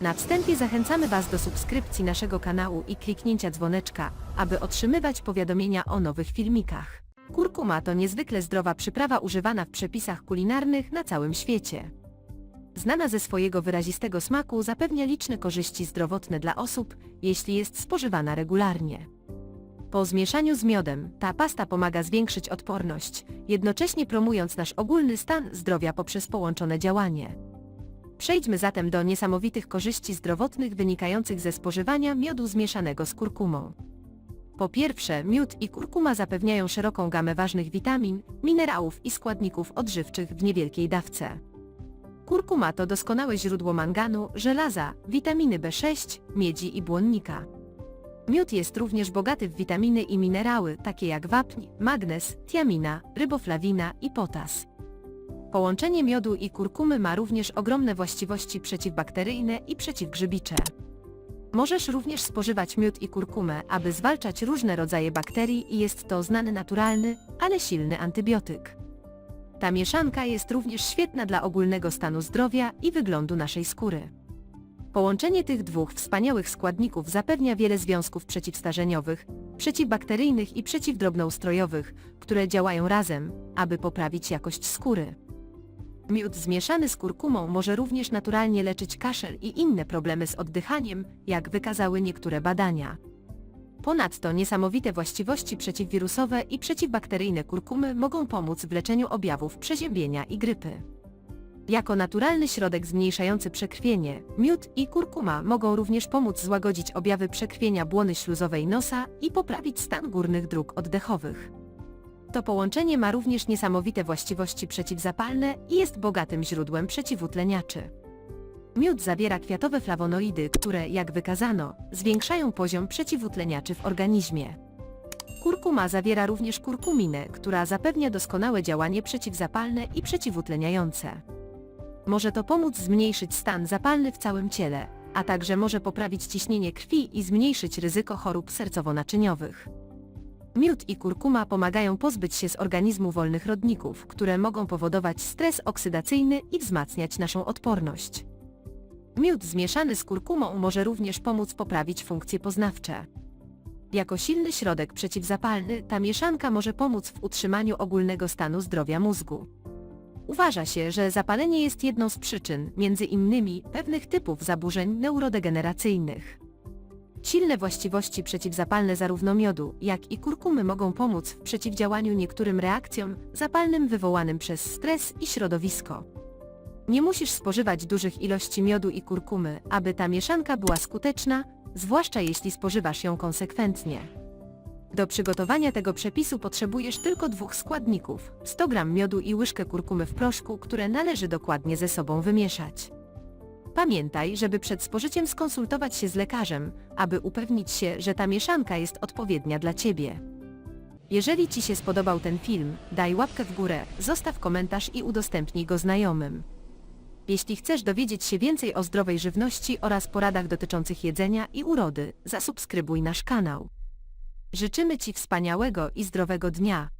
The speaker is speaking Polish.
Na wstępie zachęcamy Was do subskrypcji naszego kanału i kliknięcia dzwoneczka, aby otrzymywać powiadomienia o nowych filmikach. Kurkuma to niezwykle zdrowa przyprawa używana w przepisach kulinarnych na całym świecie. Znana ze swojego wyrazistego smaku zapewnia liczne korzyści zdrowotne dla osób, jeśli jest spożywana regularnie. Po zmieszaniu z miodem, ta pasta pomaga zwiększyć odporność, jednocześnie promując nasz ogólny stan zdrowia poprzez połączone działanie. Przejdźmy zatem do niesamowitych korzyści zdrowotnych wynikających ze spożywania miodu zmieszanego z kurkumą. Po pierwsze, miód i kurkuma zapewniają szeroką gamę ważnych witamin, minerałów i składników odżywczych w niewielkiej dawce. Kurkuma to doskonałe źródło manganu, żelaza, witaminy B6, miedzi i błonnika. Miód jest również bogaty w witaminy i minerały, takie jak wapń, magnez, tiamina, ryboflawina i potas. Połączenie miodu i kurkumy ma również ogromne właściwości przeciwbakteryjne i przeciwgrzybicze. Możesz również spożywać miód i kurkumę, aby zwalczać różne rodzaje bakterii i jest to znany naturalny, ale silny antybiotyk. Ta mieszanka jest również świetna dla ogólnego stanu zdrowia i wyglądu naszej skóry. Połączenie tych dwóch wspaniałych składników zapewnia wiele związków przeciwstarzeniowych, przeciwbakteryjnych i przeciwdrobnoustrojowych, które działają razem, aby poprawić jakość skóry. Miód zmieszany z kurkumą może również naturalnie leczyć kaszel i inne problemy z oddychaniem, jak wykazały niektóre badania. Ponadto niesamowite właściwości przeciwwirusowe i przeciwbakteryjne kurkumy mogą pomóc w leczeniu objawów przeziębienia i grypy. Jako naturalny środek zmniejszający przekrwienie, miód i kurkuma mogą również pomóc złagodzić objawy przekrwienia błony śluzowej nosa i poprawić stan górnych dróg oddechowych. To połączenie ma również niesamowite właściwości przeciwzapalne i jest bogatym źródłem przeciwutleniaczy. Miód zawiera kwiatowe flawonoidy, które, jak wykazano, zwiększają poziom przeciwutleniaczy w organizmie. Kurkuma zawiera również kurkuminę, która zapewnia doskonałe działanie przeciwzapalne i przeciwutleniające. Może to pomóc zmniejszyć stan zapalny w całym ciele, a także może poprawić ciśnienie krwi i zmniejszyć ryzyko chorób sercowo-naczyniowych. Miód i kurkuma pomagają pozbyć się z organizmu wolnych rodników, które mogą powodować stres oksydacyjny i wzmacniać naszą odporność. Miód zmieszany z kurkumą może również pomóc poprawić funkcje poznawcze. Jako silny środek przeciwzapalny, ta mieszanka może pomóc w utrzymaniu ogólnego stanu zdrowia mózgu. Uważa się, że zapalenie jest jedną z przyczyn, między innymi, pewnych typów zaburzeń neurodegeneracyjnych. Silne właściwości przeciwzapalne zarówno miodu, jak i kurkumy mogą pomóc w przeciwdziałaniu niektórym reakcjom zapalnym wywołanym przez stres i środowisko. Nie musisz spożywać dużych ilości miodu i kurkumy, aby ta mieszanka była skuteczna, zwłaszcza jeśli spożywasz ją konsekwentnie. Do przygotowania tego przepisu potrzebujesz tylko dwóch składników, 100 g miodu i łyżkę kurkumy w proszku, które należy dokładnie ze sobą wymieszać. Pamiętaj, żeby przed spożyciem skonsultować się z lekarzem, aby upewnić się, że ta mieszanka jest odpowiednia dla Ciebie. Jeżeli Ci się spodobał ten film, daj łapkę w górę, zostaw komentarz i udostępnij go znajomym. Jeśli chcesz dowiedzieć się więcej o zdrowej żywności oraz poradach dotyczących jedzenia i urody, zasubskrybuj nasz kanał. Życzymy Ci wspaniałego i zdrowego dnia.